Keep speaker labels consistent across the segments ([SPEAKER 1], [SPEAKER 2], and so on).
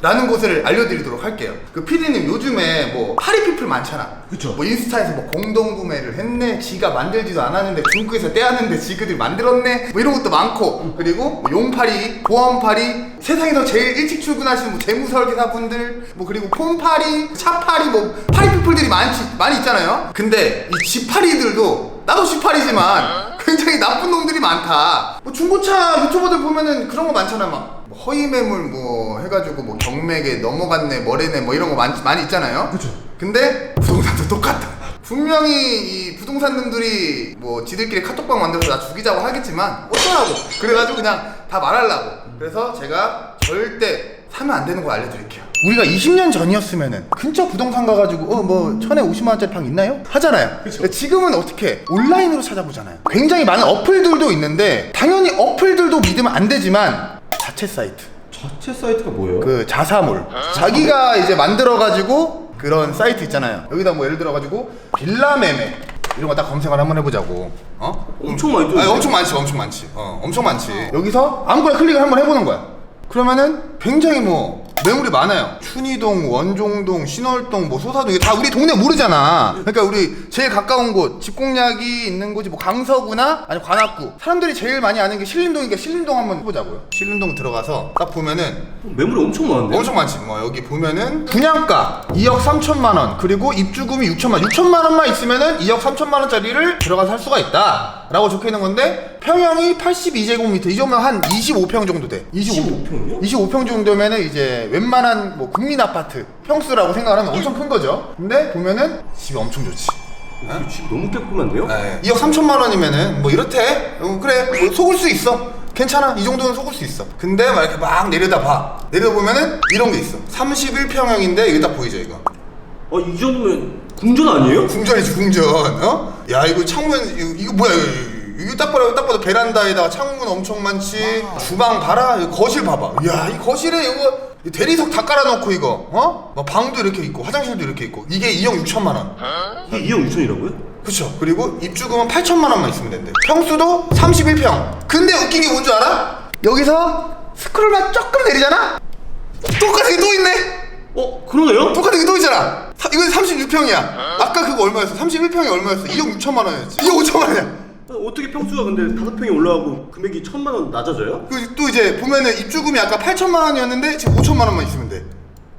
[SPEAKER 1] 라는 것을 알려드리도록 할게요. 그 피디님 요즘에 뭐 파리피플 많잖아.
[SPEAKER 2] 그쵸.
[SPEAKER 1] 뭐 인스타에서 뭐 공동 구매를 했네. 지가 만들지도 않았는데 중국에서 떼왔는데 지그들이 만들었네. 뭐 이런 것도 많고. 그리고 뭐 용파리, 보험파리, 세상에서 제일 일찍 출근하시는 뭐 재무설계사분들, 뭐 그리고 폼파리, 차파리, 뭐 파리피플들이 많지, 많이 있잖아요. 근데 이 지파리들도 나도 지파리지만 굉장히 나쁜 놈들이 많다. 뭐 중고차 유튜버들 보면은 그런 거 많잖아. 막뭐 허위 매물 뭐 해가지고 뭐 경매에 넘어갔네, 뭐래네, 뭐 이런 거 많, 많이 있잖아요.
[SPEAKER 2] 그쵸.
[SPEAKER 1] 근데 부동산도 똑같다. 분명히 이 부동산놈들이 뭐 지들끼리 카톡방 만들어서 나 죽이자고 하겠지만 어쩌라고. 그래가지고 그냥 다 말하려고. 그래서 제가 절대 사면 안 되는 거 알려드릴게요. 우리가 20년 전이었으면은 근처 부동산 가가지고 어 뭐 천에 50만 원짜리 방 있나요? 하잖아요. 근데 지금은 어떻게 온라인으로 찾아보잖아요. 굉장히 많은 어플들도 있는데 당연히 어플들도 믿으면 안 되지만 자체 사이트.
[SPEAKER 2] 자체 사이트가 뭐예요?
[SPEAKER 1] 그 자사몰. 자기가 이제 만들어 가지고 그런 사이트 있잖아요. 여기다 뭐 예를 들어 가지고 빌라 매매 이런 거 딱 검색을 한번 해보자고. 어?
[SPEAKER 2] 엄청 많이
[SPEAKER 1] 아니, 엄청 많지 엄청 많지. 어 엄청 많지. 여기서 아무거나 클릭을 한번 해보는 거야. 그러면은 굉장히 뭐 매물이 많아요. 춘희동 원종동 신월동 뭐 소사동. 이게 다 우리 동네 모르잖아. 그러니까 우리 제일 가까운 곳 집공약이 있는 곳이 뭐 강서구나? 아니 관악구. 사람들이 제일 많이 아는 게 신림동이니까 신림동 한번 해보자고요. 신림동 들어가서 딱 보면은
[SPEAKER 2] 매물이 엄청 많은데?
[SPEAKER 1] 엄청 많지. 뭐 여기 보면은 분양가 2억 3천만 원. 그리고 입주금이 6천만. 원. 6천만 원만 있으면은 2억 3천만 원짜리를 들어가서 살 수가 있다 라고 적혀 있는 건데 평형이 82제곱미터 이 정도면 한 25평 정도 돼.
[SPEAKER 2] 25평이요?
[SPEAKER 1] 25평 정도면은 이제 웬만한 뭐 국민 아파트 평수라고 생각을 하면 엄청 큰 거죠. 근데 보면은 집이 엄청 좋지.
[SPEAKER 2] 어? 집 너무 깨끗한데요?
[SPEAKER 1] 네. 2억 3천만 원이면은 뭐 이렇대. 어, 그래. 뭐 속을 수 있어. 괜찮아. 이 정도는 속을 수 있어. 근데 막 이렇게 막 내려다 봐. 내려다 보면은 이런 게 있어. 31평형인데 여기 딱 보이죠, 이거.
[SPEAKER 2] 어, 이 정도면 궁전 아니에요?
[SPEAKER 1] 궁전이지, 궁전. 어? 야, 이거 창문 이거, 이거 뭐야? 이거, 이거 딱 봐도 딱 봐도 베란다에다가 창문 엄청 많지. 주방 봐라. 이거 거실 봐봐. 야, 이 거실에 이거 대리석 다 깔아놓고 이거. 어? 막 방도 이렇게 있고 화장실도 이렇게 있고. 이게 2억 6천만 원.
[SPEAKER 2] 이게 2억 6천이라고요?
[SPEAKER 1] 그쵸 그리고 입주금은 8천만 원만 있으면 된대 평수도 31평 근데 웃긴 게 뭔 줄 알아? 여기서 스크롤만 조금 내리잖아? 똑같은 게 또 있네
[SPEAKER 2] 어, 그러네요?
[SPEAKER 1] 똑같은 게 또 있잖아 사- 이건 36평이야 아까 그거 얼마였어? 31평이 얼마였어? 2억 6천만 원이었지 2억 5천만 원이야
[SPEAKER 2] 어, 어떻게 평수가 근데 다섯 평이 올라가고 금액이 천만 원 낮아져요?
[SPEAKER 1] 그또 이제 보면은 입주금이 아까 8천만 원이었는데 지금 5천만 원만 있으면 돼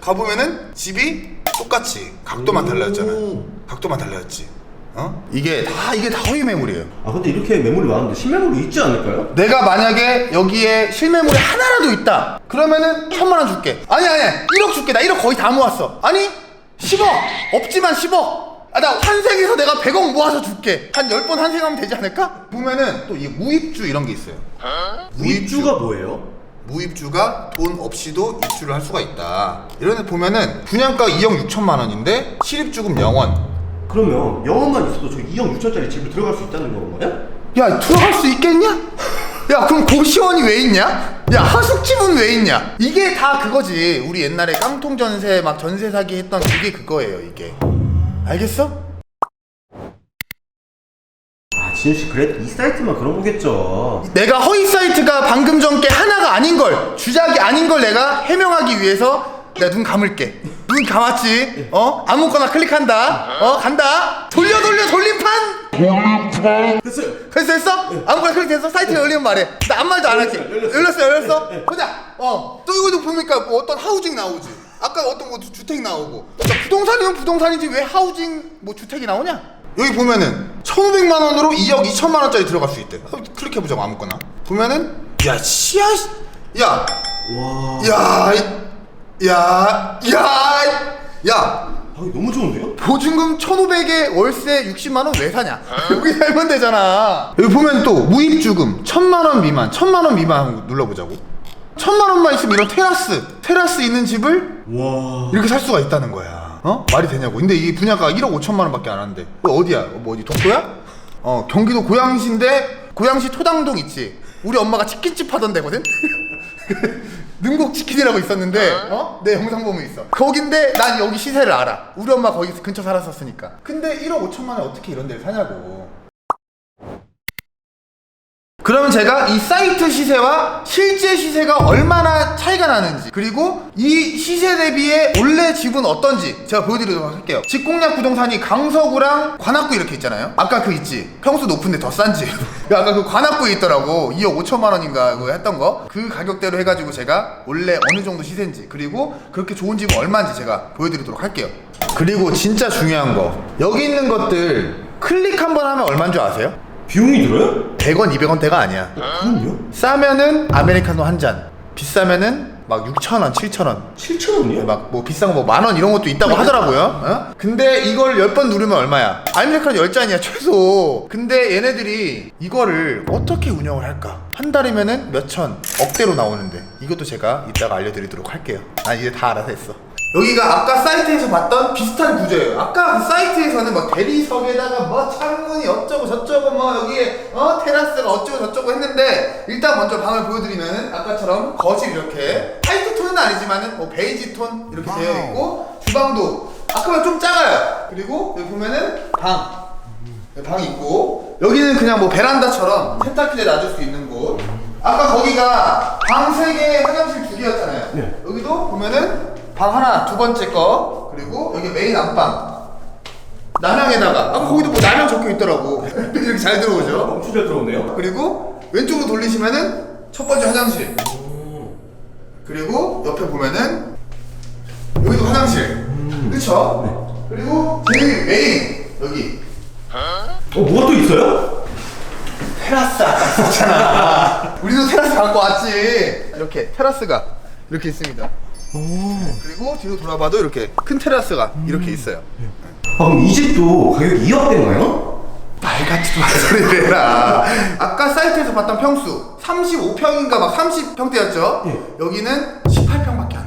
[SPEAKER 1] 가보면은 집이 똑같이 각도만 달라졌잖아
[SPEAKER 2] 오.
[SPEAKER 1] 각도만 달라졌지 어? 이게 다 이게 다 허위 매물이에요
[SPEAKER 2] 아, 근데 이렇게 매물이 많은데 신매물이 있지 않을까요?
[SPEAKER 1] 내가 만약에 여기에 실매물이 하나라도 있다 그러면은 천만 원 줄게 아니 아니 1억 줄게 나 1억 거의 다 모았어 아니 10억 없지만 10억 아, 나 환생해서 내가 100억 모아서 줄게 한 10번 환생하면 되지 않을까? 보면은 또 이 무입주 이런 게 있어요
[SPEAKER 2] 무입주가 뭐예요?
[SPEAKER 1] 무입주가 돈 없이도 입주를 할 수가 있다 이런 데 보면은 분양가 2억 6천만 원인데 실입주금 0원
[SPEAKER 2] 그러면 영원만 있어도 저 2억 6천짜리 집을 들어갈 수 있다는 건가요?
[SPEAKER 1] 야 들어갈 수 있겠냐? 고시원이 왜 있냐? 야 하숙집은 왜 있냐? 이게 다 그거지 우리 옛날에 깡통 전세 막 전세 사기 했던 그게 그거예요 이게 알겠어?
[SPEAKER 2] 아, 지윤 씨 그래 이 사이트만 그런 거겠죠.
[SPEAKER 1] 내가 허위 사이트가 방금 전 게 하나가 아닌 걸 주작이 아닌 걸 내가 해명하기 위해서 내가 눈 감을게. 눈 감았지? 어? 아무거나 클릭한다. 어? 간다. 돌려 돌려 돌림판!
[SPEAKER 2] 됐어요.
[SPEAKER 1] 됐어 됐어? 아무거나 클릭해서 사이트 열리면 말해. 나 아무 말도 안 할게
[SPEAKER 2] 열렸어요,
[SPEAKER 1] 열렸어 열렸어? 보자. 어 또 이거도 보니까 뭐 어떤 하우징 나오지? 아까 어떤 뭐 주- 주택 나오고. 야, 부동산이면 부동산이지 왜 하우징 뭐 주택이 나오냐? 여기 보면은 1500만 원으로 2억 2천만 원짜리 들어갈 수 있대. 한번 클릭해 보자고 아무거나. 보면은 야 씨야 야!
[SPEAKER 2] 와.
[SPEAKER 1] 야, 이- 야, 야, 야,
[SPEAKER 2] 방이 너무 좋은데요?
[SPEAKER 1] 보증금 1,500에 월세 60만 원 왜 사냐? 여기 살면 되잖아. 여기 보면 또 무입주금 1,000만 원 미만, 1,000만 원 미만 한번 눌러보자고. 1,000만 원만 있으면 이런 테라스, 테라스 있는 집을
[SPEAKER 2] 와.
[SPEAKER 1] 이렇게 살 수가 있다는 거야. 어? 말이 되냐고. 근데 이 분야가 1억 5천만 원밖에 안 하는데. 너 어디야? 어, 뭐 어디 독도야? 어, 경기도 고양시인데 고양시 토당동 있지. 우리 엄마가 치킨집 하던 데거든. 능곡 치킨이라고 있었는데 어? 내 영상 보면 있어. 거긴데 난 여기 시세를 알아. 우리 엄마 거기 근처 살았었으니까. 근데 1억 5천만 원에 어떻게 이런 데를 사냐고. 그러면 제가 이 사이트 시세와 실제 시세가 얼마나 차이가 나는지 그리고 이 시세 대비의 원래 집은 어떤지 제가 보여드리도록 할게요. 직공략 부동산이 강서구랑 관악구 이렇게 있잖아요. 아까 그 있지? 평수 높은데 더싼집 아까 그 관악구에 있더라고. 2억 5천만 원인가 그거 했던 거. 그 가격대로 해가지고 제가 원래 어느 정도 시세인지 그리고 그렇게 좋은 집은 얼마인지 제가 보여드리도록 할게요. 그리고 진짜 중요한 거. 여기 있는 것들 클릭 한 번 하면 얼마인 줄 아세요?
[SPEAKER 2] 비용이 들어요?
[SPEAKER 1] 100원 200원대가 아니야
[SPEAKER 2] 그럼요?
[SPEAKER 1] 싸면은 아메리카노 한 잔, 비싸면은 막 6,000원, 7,000원.
[SPEAKER 2] 7,000원이요?
[SPEAKER 1] 막 뭐 비싼 거 뭐 만 원 이런 것도 있다고 하더라고요. 어? 근데 이걸 10번 누르면 얼마야? 아메리카노 10잔이야, 최소. 근데 얘네들이 이거를 어떻게 운영을 할까? 한 달이면은 몇천, 억대로 나오는데 이것도 제가 이따가 알려드리도록 할게요. 난 이제 다 알아서 했어. 여기가 아까 사이트에서 봤던 비슷한 구조예요. 아까 그 사이트에서는 뭐 대리석에다가 뭐 창문이 어쩌고 저쩌고 뭐 여기에 어 테라스가 어쩌고 저쩌고 했는데 일단 먼저 방을 보여드리면은 아까처럼 거실 이렇게 화이트 톤은 아니지만은 뭐 베이지 톤 이렇게 되어 있고 주방도 아까보다 좀 작아요. 그리고 여기 보면은 방 방이 있고 여기는 그냥 뭐 베란다처럼 세탁기를 놔줄 수 있는 곳. 아까 거기가 방세 개, 화장실 두 개였잖아요.
[SPEAKER 2] 네.
[SPEAKER 1] 여기도 보면은 방 하나, 두 번째 거 그리고 여기 메인 안방. 남향에다가 아까 거기도 뭐 남향 적혀 있더라고. 이렇게 잘 들어오죠.
[SPEAKER 2] 엄청 잘 들어오네요.
[SPEAKER 1] 그리고 왼쪽으로 돌리시면은 첫 번째 화장실. 그리고 옆에 보면은 여기도 화장실. 그쵸? 그리고 제일 메인 여기
[SPEAKER 2] 어, 뭐가 또 있어요?
[SPEAKER 1] 테라스 아까 있었잖아. 우리도 테라스 갖고 왔지. 이렇게 테라스가 이렇게 있습니다. 그리고 뒤로 돌아봐도 이렇게 큰 테라스가 이렇게 있어요.
[SPEAKER 2] 아, 그럼 이 집도 가격이 2억대인가요?
[SPEAKER 1] 말 같지도 않은 소리를 해라. 아까 사이트에서 봤던 평수 35평인가 막 30평대였죠?
[SPEAKER 2] 예.
[SPEAKER 1] 여기는 18평밖에 안 돼.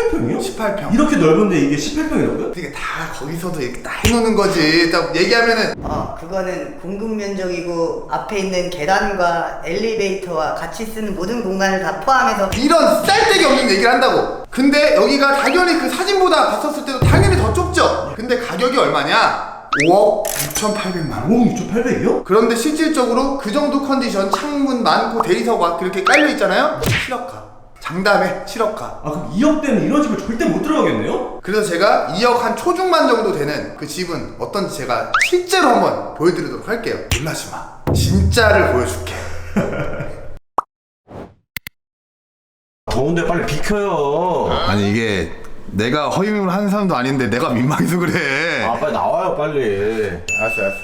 [SPEAKER 2] 18평이요?
[SPEAKER 1] 18평.
[SPEAKER 2] 이렇게 넓은데 이게 18평이라고요?
[SPEAKER 1] 이게 다 거기서도 이렇게 다 해놓는 거지. 딱 얘기하면은
[SPEAKER 3] 어, 그거는 공급 면적이고 앞에 있는 계단과 엘리베이터와 같이 쓰는 모든 공간을 다 포함해서
[SPEAKER 1] 이런 쌀데기 없는 얘기를 한다고. 근데 여기가 당연히 그 사진보다 봤었을 때도 당연히 더 좁죠. 근데 가격이 얼마냐? 5억 6,800만 원.
[SPEAKER 2] 5억 6,800이요?
[SPEAKER 1] 그런데 실질적으로 그 정도 컨디션 창문 많고 대리석 막 그렇게 깔려 있잖아요. 7억가. 장담해 7억가.
[SPEAKER 2] 아, 그럼 2억대는 이런 집을 절대 못 들어가겠네요?
[SPEAKER 1] 그래서 제가 2억 한 초중반 정도 되는 그 집은 어떤지 제가 실제로 한번 보여드리도록 할게요. 놀라지 마. 진짜를 보여줄게.
[SPEAKER 4] 더운데 빨리 비켜요.
[SPEAKER 1] 아니 이게 내가 허위맹을 하는 사람도 아닌데 내가 민망해서 그래.
[SPEAKER 4] 아 빨리 나와요 빨리.
[SPEAKER 1] 알았어 알았어.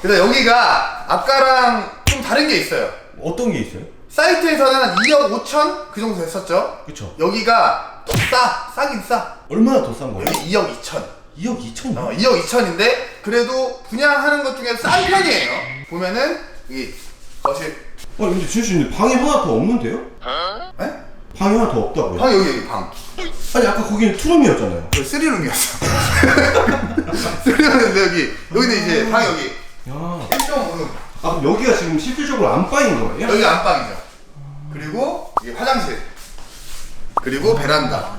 [SPEAKER 1] 그래서 여기가 아까랑 좀 다른 게 있어요.
[SPEAKER 2] 어떤 게 있어요?
[SPEAKER 1] 사이트에서는 한 2억 5천 그 정도 됐었죠.
[SPEAKER 2] 그쵸.
[SPEAKER 1] 여기가 더 싸, 싸긴 싸.
[SPEAKER 2] 얼마나 더 싼 거예요?
[SPEAKER 1] 여기 2억 2천.
[SPEAKER 2] 2억 2천이요?
[SPEAKER 1] 어, 2억 2천인데 그래도 분양하는 것 중에 싼 편이에요. 보면은 이 거실.
[SPEAKER 2] 아 근데 진수님 방이 하나 더 없는데요?
[SPEAKER 1] 에?
[SPEAKER 2] 방이 하나 더 없다고요?
[SPEAKER 1] 방 여기 여기 방.
[SPEAKER 2] 아니 아까 거기는 투룸이었잖아요
[SPEAKER 1] 저 쓰리룸이었어. 쓰리룸인데 여기 여기는 이제 방 여기
[SPEAKER 2] 야.
[SPEAKER 1] 1.5룸.
[SPEAKER 2] 아 그럼 여기가 지금 실질적으로 안방인 거예요?
[SPEAKER 1] 여기 안방이죠. 그리고 이게 화장실. 그리고 베란다.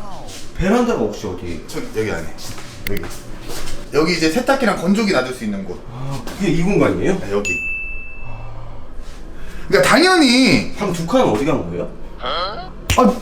[SPEAKER 2] 베란다가 혹시 어디?
[SPEAKER 1] 저 여기 안에 여기. 여기 이제 세탁기랑 건조기 놔둘 수 있는 곳.
[SPEAKER 2] 아 그게 이 공간이에요?
[SPEAKER 1] 아, 여기. 그러니까 당연히
[SPEAKER 2] 방 두 칸은 어디 간 거예요?
[SPEAKER 1] 아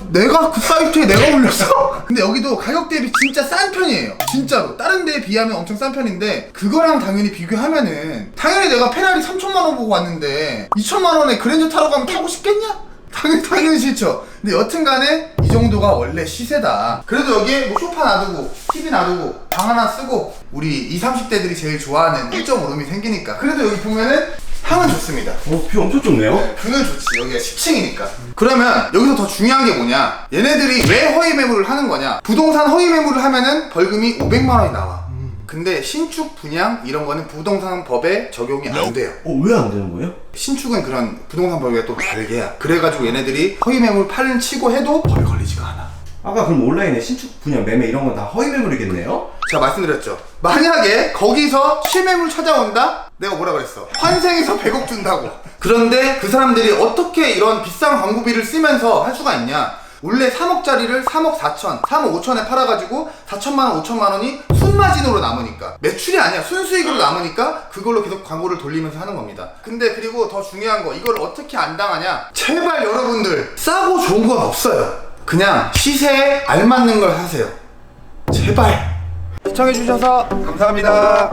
[SPEAKER 1] 내가 그 사이트에 내가 올렸어. 근데 여기도 가격 대비 진짜 싼 편이에요. 진짜로 다른 데에 비하면 엄청 싼 편인데 그거랑 당연히 비교하면은 당연히 내가 페라리 3천만 원 보고 왔는데 2천만 원에 그랜저 타러 가면 타고 싶겠냐? 당연히 당연히 싫죠. 근데 여튼간에 이 정도가 원래 시세다. 그래도 여기에 뭐 소파 놔두고 TV 놔두고 방 하나 쓰고 우리 20, 30대들이 제일 좋아하는 1.5룸이 생기니까 그래도 여기 보면은 향은 좋습니다.
[SPEAKER 2] 어, 뷰 엄청 좋네요.
[SPEAKER 1] 뷰는 좋지 여기가 10층이니까 그러면 여기서 더 중요한 게 뭐냐 얘네들이 왜 허위 매물을 하는 거냐 부동산 허위 매물을 하면은 벌금이 500만 원이 나와 근데 신축 분양 이런 거는 부동산 법에 적용이 안 돼요.
[SPEAKER 2] 어, 왜 안 되는 거예요?
[SPEAKER 1] 신축은 그런 부동산 법에 또 별개야 그래가지고 얘네들이 허위 매물 팔은 치고 해도 벌 걸리지가 않아.
[SPEAKER 2] 아까 그럼 온라인에 신축 분양 매매 이런 건 다 허위 매물이겠네요?
[SPEAKER 1] 제가 말씀드렸죠. 만약에 거기서 실매물 찾아온다? 내가 뭐라 그랬어? 환생에서 100억 준다고. 그런데 그 사람들이 어떻게 이런 비싼 광고비를 쓰면서 할 수가 있냐 원래 3억짜리를 3억 4천, 3억 5천에 팔아가지고 4천만 원, 5천만 원이 순마진으로 남으니까 매출이 아니야 순수익으로 남으니까 그걸로 계속 광고를 돌리면서 하는 겁니다. 근데 그리고 더 중요한 거 이걸 어떻게 안 당하냐? 제발 여러분들 싸고 좋은 건 없어요. 그냥 시세에 알맞는 걸 하세요. 제발. 시청해주셔서 감사합니다.